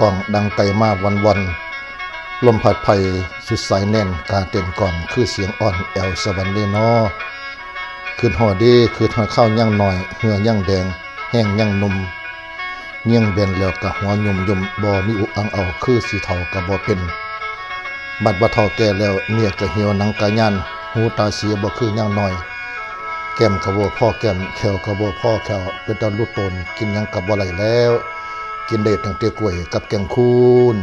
กองดังไกลมากวันวันลมพัดไผ่สุดสายแน่นกาเต้นก่อนคือเสียงอ่อนแอวสวรรค์เดนอคืนหอดีคืนหอข้าวย่างหน่อยเหือย่างแดง แห้งย่างนมเงี้ยงเบนแล้วกะหัวยมยมบ่มีอุอังเอาคือสีเทากะบ่เป็น บัดบ่เฒ่าแก่แล้วเนียดกะเหี่ยวหนังกะย่านหูตาเสียบ่คือย่างหน้อย แก้มกะบ่พ่อแก้มแขวกะบ่พ่อแขวเป็นตาลูกตนกินยังกะบ่ไหลแล้ว กินได้ตั้งแต่กล้วยกับแกงคูน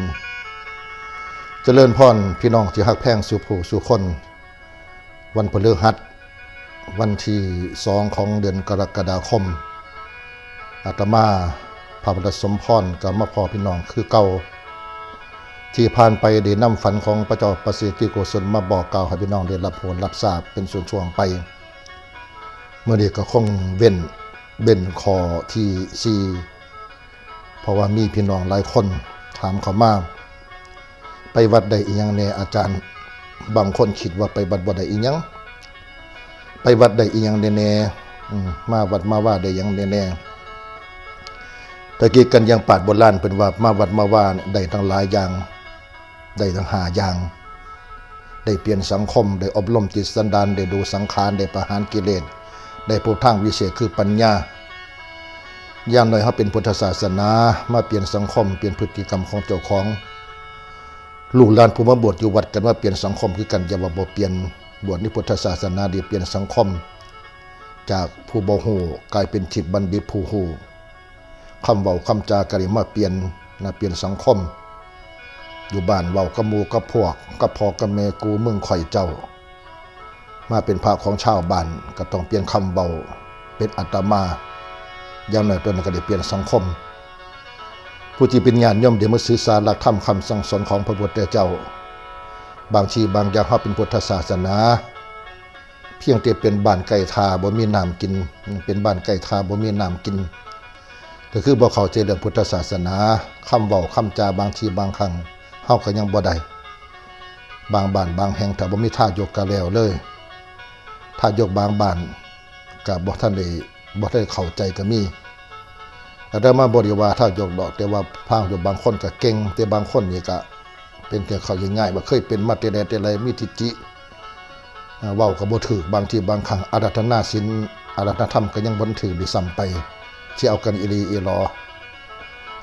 เจริญพรพี่น้องที่ฮักแพงสู่ผู้สู่คน วันพฤหัสวันที่สองของเดือนกรกฎาคม อาตมาพระบรสมพรกับมาพอพี่น้องคือเก่าที่ผ่านไปได้นำฝันของพระเจ้าประสิทธิโกศลมาบอกกล่าวให้พี่น้องได้รับผลรับทราบเป็นส่วนช่วงไป เมื่อนี้ก็คงเว้นเว้นคอที่สี่ เพราะว่ามีพี่น้องหลายคนถามเขามาไปวัดใดอีหยังแน่อาจารย์ บางคนคิดว่าไปวัดบ่ได้อีหยังไปวัดใดอีหยังแน่ๆอืมาวัดมาว่าได้หยังแน่ๆตะกี้กันยังปาดโบราณเป็นว่ามาวัดมาว่าเนี่ยได้ทั้งหลายอย่างได้ทั้งหาอย่าง ได้เปลี่ยนสังคม ได้อบรมจิตสันดานได้ดูสังขารได้ประหารกิเลสได้ผู้ทางวิเศษคือปัญญา อย่างน้อยเขาเป็นพุทธศาสนา มาเปลี่ยนสังคม เปลี่ยนพฤติกรรมของเจ้าของลูกหลานผู้มาบวชอยู่วัดกันว่าเปลี่ยนสังคมคือกันอย่าว่าบ่เปลี่ยนบวชในพุทธศาสนาดีเปลี่ยนสังคม จากผู้บ่ฮู้กลายเป็นจิตบัณฑิตผู้ฮู้คำเว้าคำจากริมาเปลี่ยนนะเปลี่ยนสังคม อยู่บ้านเว้ากับหมู่กับพวกกับพ่อกับแม่กูมึงข่อยเจ้า มาเป็นพระของชาวบ้านก็ต้องเปลี่ยนคำเบาเป็นอัตมา ย่างน้อยตัวนั้นก็ได้เปลี่ยนสังคม ผู้ที่เป็นญาณย่อมเดี๋ยวมาสื่อสารหลักธรรมคำสั่งสอนของพระพุทธเจ้า บางทีบางอย่างเขาเป็นพุทธศาสนา เพียงแต่เป็นบ้านไก่ทาบ่มีน้ำกิน เป็นบ้านไก่ทาบ่มีน้ำกินก็คือบ่เข้าใจเรื่องพุทธศาสนาคำเว้าคำจาบางทีบางครั้งเฮาก็ยังบ่ได้บางบ้านบางแห่งถ้าบ่มีท่ายกกะแล้วเลยถ้ายกบางบ้านกับบ่ท่านได้ บ่ได้เข้าใจก็มีแต่มาบริวาถ้ายกดอก แต่ว่าพางอยู่บางคนก็เก่ง แต่บางคนนี่ก็เป็นแต่เขาง่ายๆว่าเคยเป็นมาแต่ใดแต่ไรมีทิจิอ่าเว้าก็บ่ถูกบางทีบางครั้งอารัธนาศีลอารัธธรรมก็ยังบ่ถูกด้วยซ้ำไปที่เอากันอีลีอีหลอ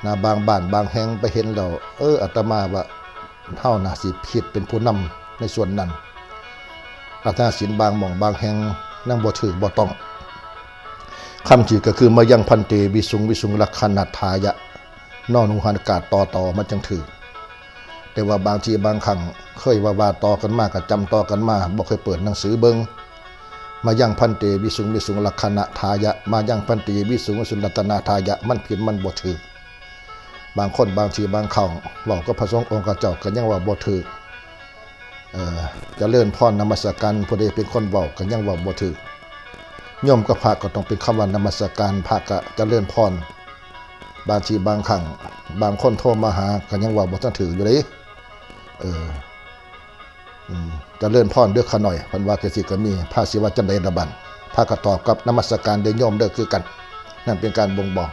นะบางบ้านบางแห่งไปเห็นแล้วเอออาตมาว่าเฮาน่าสิผิดเป็นผู้นำในส่วนนั้นรัตนศิลบางหม่องบางแห่งนั่งบ่ถือบ่ต้อง คำจีก็คือมายังพันเตวิสุงวิสุงลักขณัทายะนอนุหันกาต่อต่อมันจังถือแต่ว่าบางทีบางครั้งเคยว่าว่าต่อกันมาก็จำต่อกันมาบ่เคยเปิดหนังสือเบิงมายังพันเตวิสุงวิสุงลักขณทายะ มายังพันเตวิสุงวิสุงรัตนาทายะ มันผิดมันบ่ถือบางคนบางทีบางครั้งเว้าก็พระสงฆ์องค์เจ้าก็ยังว่าบ่ถือจะเลื่อนพรนมัสการผู้ใดเป็นคนเว้าก็ยังว้าบ่ถูก โยมกับพระก็ต้องเป็นคำว่านมัสการพระก็จะเลื่อนพรบางทีบางครั้งบางคนโทรมาหาก็ยังว้าบ่ทันถืออยู่เลยเออจะเลื่อนพรเด้อขาหน่อยเพิ่นว่าจังซี่ก็มีพระสิว่าจังได๋ละบัดพระก็ตอบกับนมัสการเด้อโยมเด้อคือกัน นั่นเป็นการบ่งบอก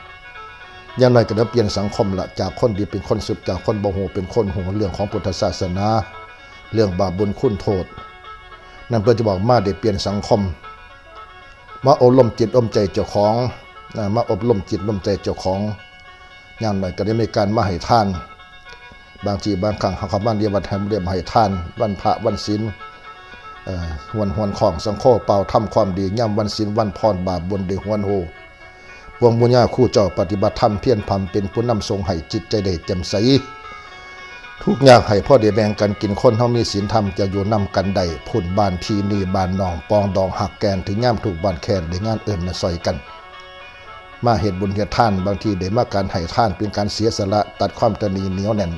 อย่างน้อยก็ได้เปลี่ยนสังคมละจากคนดีเป็นคนสุดจากคนบ่ฮู้เป็นคนฮู้เรื่องของพุทธศาสนา เรื่องบาปบุญคุณโทษ นั่นเพื่อจะบอกมาได้เปลี่ยนสังคม มาอบรมจิตอบรมใจเจ้าของนะมาอบรมจิตอบรมใจเจ้าของอย่างหน่อยก็ได้มีการมาให้ทาน บางทีบางครั้งเขาเขาบ้านเรียกวันแฮมเรียกมาให้ทานวันพระวันศีลวันหวนของสังโฆเป่าทำความดีย่ำวันศีลวันพรบาปบุญได้หวนโฮวงบุญญาคู่เจ้าปฏิบัติธรรมเพียรพำเป็นผู้นำทรงให้จิตใจได้แจ่มใส ทุกอย่างให้พ่อเดแบ่งกันกินคนเฮามีศีลธรรมจะอยู่นำกันได้พุ่นบ้านพีนี่บ้านนองปองดองหักแกนถึงย่ามถูกบ้านแคนได้งานเอิ่นมาซอยกัน มาเหตุบุญเหตุท่านบางทีได้มาการให้ท่านเป็นการเสียสละตัดความตนีเหนียวแน่น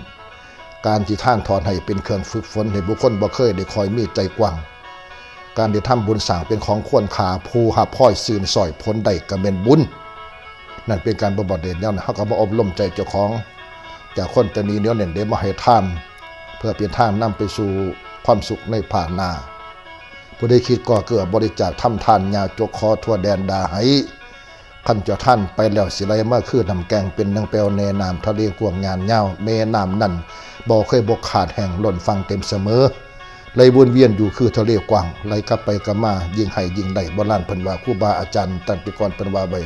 การที่ท่านถอนให้เป็นเครื่องฝึกฝนให้บุคคลบ่เคยได้คอยมีใจกว้าง การได้ทำบุญสั่งเป็นของควรขาผู้หับพ้อยซื่นสอยพ้นได้ก็เป็นบุญ นั่นเป็นการบำบัดเด่นแล้วนะเขาก็มาอบรมใจเจ้าของ จากคนตะนีเนียวเน่นเดมาให้ท่านเพื่อเป็นทางนำไปสู่ความสุขในภายหน้าผู้ใดคิดก่อเกิดบริจาคทำทานยาจกคอทั่วแดนดาให้ขันเจ้าท่านไปแล้วสิไรเมาคือน้ำแกงเป็นนังเปลวในน้ำทะเลกวงงานเงาเมน้ำนั่นบ่เคยบกขาดแห่งหล่นฟังเต็มเสมอเลยวนเวียนอยู่คือทะเลกว้างไหลกลับไปกลับมา ยิงให้ยิงได้โบราณเพิ่นว่าครูบาอาจารย์ตันติกรเพิ่นว่าไว้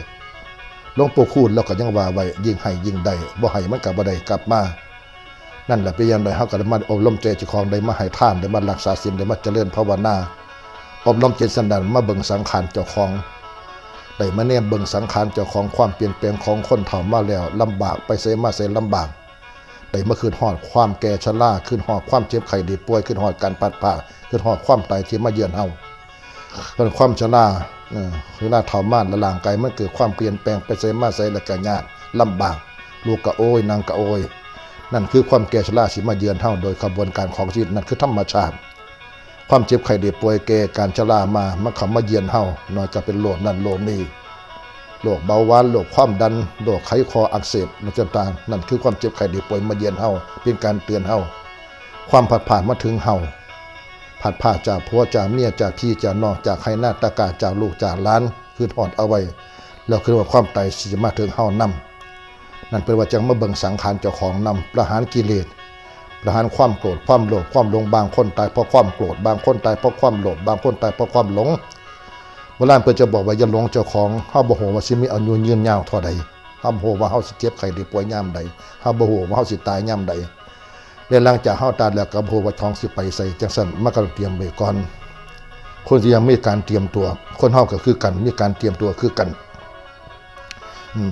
หลวงปู่คูณแล้วก็ยังว่าไว้ยิงให้ยิงได้บ่ให้มันก็บ่ได้กลับมา นั่นแหละเป็นอย่างไรเฮาก็ได้มาอบรมใจเจ้าของได้มาให้ท่านได้มารักษาศีลได้มาเจริญภาวนาอบรมจิตสันดานมาเบิ่งสังขารเจ้าของได้มาเนี่ยเบิ่งสังขารเจ้าของความเปลี่ยนแปลงของคนเฒ่ามาแล้วลำบากไปเสมาเสลำบากได้มาคืนหอดความแก่ชราคืนหอดความเจ็บไข้ด้ป่วยคืนหอดการปัดผ่าคืนหอดความตายที่มาเยือนเฮาเพิ่นความชรา เออเวลาเฒ่ามาและร่างกายมันเกิดความเปลี่ยนแปลงไปเสมาเสแล้วก็ยากลำบาก ลูกก็โอยนางก็โอย นั่นคือความแก่ชราสิมาเยือนเฮาโดยขบวนการของชีวิตนั่นคือธรรมชาติ ความเจ็บไข้ได้ป่วยแก่การชรามามาเขามาเยือนเฮาน้อยก็เป็นโรคนั่นโรคนี้โรคเบาหวานโรคความดันโรคไขคออักเสบนั่นต่างๆนั่นคือความเจ็บไข้ได้ป่วยมาเยือนเฮาเป็นการเตือนเฮาความผัดผ่านมาถึงเฮา ผัดผ่าจากผัวจากเมียจากพี่จากน้องจากใครหน้าตากาจากลูกจากล้านคือถอดเอาไว้แล้วคือว่าความตายสิจะมาถึงเฮานำนั่นเป็นว่าจังมาเบิ่งสังขารเจ้าของนำประหารกิเลสประหารความโกรธความโลภความหลงบางคนตายเพราะความโกรธบางคนตายเพราะความโลภบางคนตายเพราะความหลงโบราณเพิ่นจะบอกว่าอย่าหลงเจ้าของเฮาบ่ฮู้ว่าสิมีอายุยืนยาวเท่าใดเฮาบ่ฮู้ว่าเฮาสิเจ็บไข้ได้ป่วยยามใดเฮาบ่ฮู้ว่าเฮาสิตายยามใด และหลังจากเฮาตายแล้วก็บ่ฮู้ว่าท้องสิไปใส่จังซั่นมันก็ต้องเตรียมไว้ก่อนคนที่ยังมีการเตรียมตัว คนเฮาก็คือกัน มีการเตรียมตัวคือกัน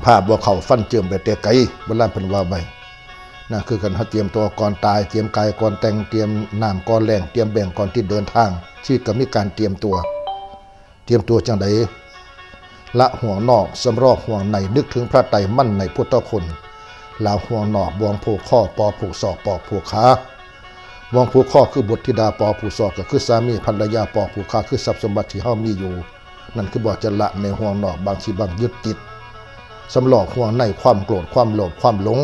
ภาพว่าเขาฟันเจิมไปแต่ไกลโบราณเพิ่นว่าไว้นะคือกันเขาเตรียมตัวก่อนตาย เตรียมกายก่อนแต่งเตรียมน้ำก่อนแรงเตรียมแบ่งก่อนที่เดินทางชีวิตก็มีการเตรียมตัว เตรียมตัวจังไดละห่วงนอกสำรอกห่วงในนึกถึงพระไตรมั่นในพุทธคุณ ละห่วงหนอกบวงผูกข้อปอผูกศอกปอกผูกขาบวงผูกข้อคือบุตรธิดาปอผูกศอกก็คือสามีภรรยาปอผูกขาคือทรัพย์สมบัติที่เฮามีอยู่ นั่นคือบอกจะละในห่วงหนอกบางทีบางยึดติดสำหลอกห่วงในความโกรธความโลภความหลง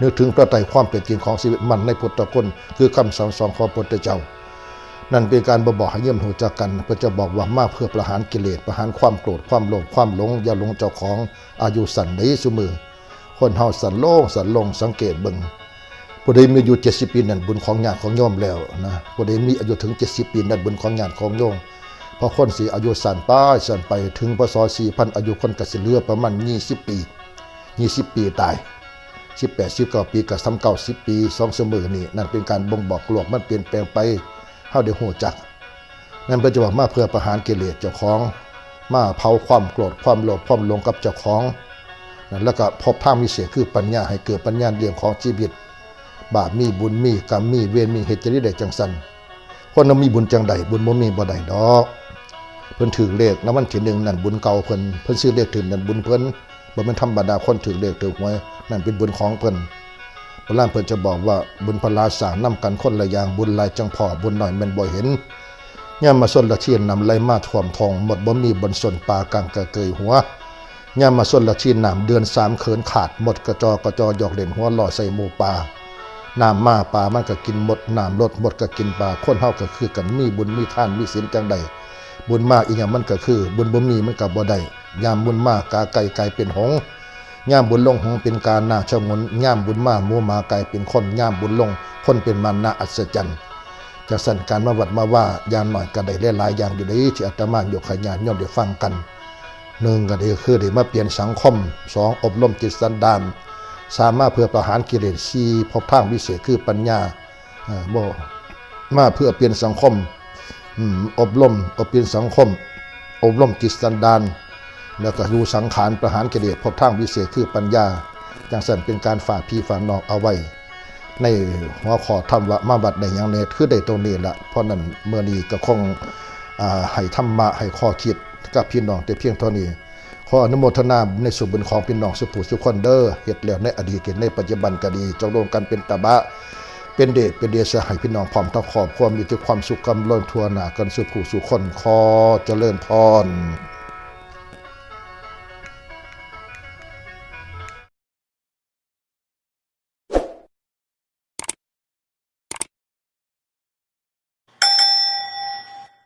นึกถึงพระไตรความเป็นจริงของชีวิตมันในพุทธคุณคือคำสอนสอนของพระพุทธเจ้า นั่นเป็นการบ่บอกให้เยี่ยมหูจักกันเพื่อจะบอกว่ามาเพื่อประหารกิเลสประหารความโกรธความโลภความหลงอย่าหลงเจ้าของอายุสันได้สุมือ คนเฮาสันโล่งสันลงสังเกตเบิ่งผู้ใดมีอายุ70 ปีนั่นบุญของญาติของโยมแล้วนะผู้ใดมีอายุถึง 70 ปีนั่นบุญของญาติของโยมพราะคนสีอายุสั้นไปสั้นไปถึงพศ4,000อายุคนก็สิเหลือประมาณ20 ปี 20 ปีตาย 18 19ปีกับซ้ำเก่า10 ปีสองเสมอนี่นั่นเป็นการบ่งบอกโลกมันเปลี่ยนแปลงไปเฮาได้ฮู้จัก นั่นเป็นจะว่ามาเพื่อประหารกิเลสเจ้าของ มาเผาความโกรธความโลภความหลงกับเจ้าของ แล้วก็พบทางวิเศษคือปัญญาให้เกิดปัญญาเรื่องของชีวิต บาปมีบุญมีกรรมมีเวรมีเหตุจริตใดจังสันคนนั้นมีบุญจังใดบุญบ่มีบ่ได้ดอกเพิ่นถือเลขแล้ววันที่หนึ่งนั่นบุญเก่าเพิ่นเพิ่นซื้อเลขถึงนั่นบุญเพิ่นบ่แม่นธรรมดาคนถือเลขถือหวยนั่นเป็นบุญของเพิ่นโบราณเพิ่นจะบอกว่าบุญพลาสางนํกันคนละอย่างบุญลายจังพอบุญหน้อยม่นบ่เห็นยามมาส้นละเชียนนำไหลมาท่วมทองหมดบ่มีบนส้นปลากลางกะเกยหัว ย่ามมาส้นละชียนน้ำเดือนสามเขินขาดหมดกระจอกระจอหยอกเล่นหัวลอยใส่หมูปลาน้ำมาปลามันก็กินหมดน้ำลดหมดก็กินปลาคนเฮาก็คือกันมีบุญมีท่านมีศีลจังใดบุญมากอีกอย่างมันก็คือ บุญบ่มีมันก็บ่ได้ยามบุญมากกาไก่ไก่เป็นหงส์ยามบุญลงหงเป็นกาหน้าชงนย่ามบุญมากหมูมาไก่เป็นคนย่ามบุญลง คนเป็นมันนาอัศจรรย์จากสั่นการมาวัดมาว่ายามหน่อยก็ได้หลายอย่างอยู่ในที่อาตมายกขยานย่อมได้ฟังกัน หนึ่งก็ด้คือได้มาเปลี่ยนสังคมสองอบรมจิตสันดานสามารถเพื่อประหารกิเลสสี่พบทางวิเศษคือปัญญาบ่มาเพื่อเปลี่ยนสังคมอบรมอบเปลี่ยนสังคม อบรมจิตสันดานแล้วก็ดูสังขารประหารกิเลสพบทางวิเศษคือปัญญาจังสันเป็นการฝากพี่ฝากน้องเอาไว้ ในหัวข้อธรรมวะมาบัดใดอย่างเนตคือได้ตรงนี้ละเพราะนั้นเมื่อนี้ก็คงอ่าให้ธรรมะให้ข้อคิด กับพี่น้องแต่เพียงเท่านี้ ขออนุโมทนาในส่วนบุญของพี่น้องสุภูสุขคนเดอร์เหตุแล้วในอดีตเฮ็ดในปัจจุบันก็ดีจงรวมกันเป็นตะบะ เป็นเดชเป็นเดชสห้พี่น้องพร้อมทั้งขอบความมีแต่ความสุขกำลังทั่วหนากันสุภูสุขคนขอเจริญพร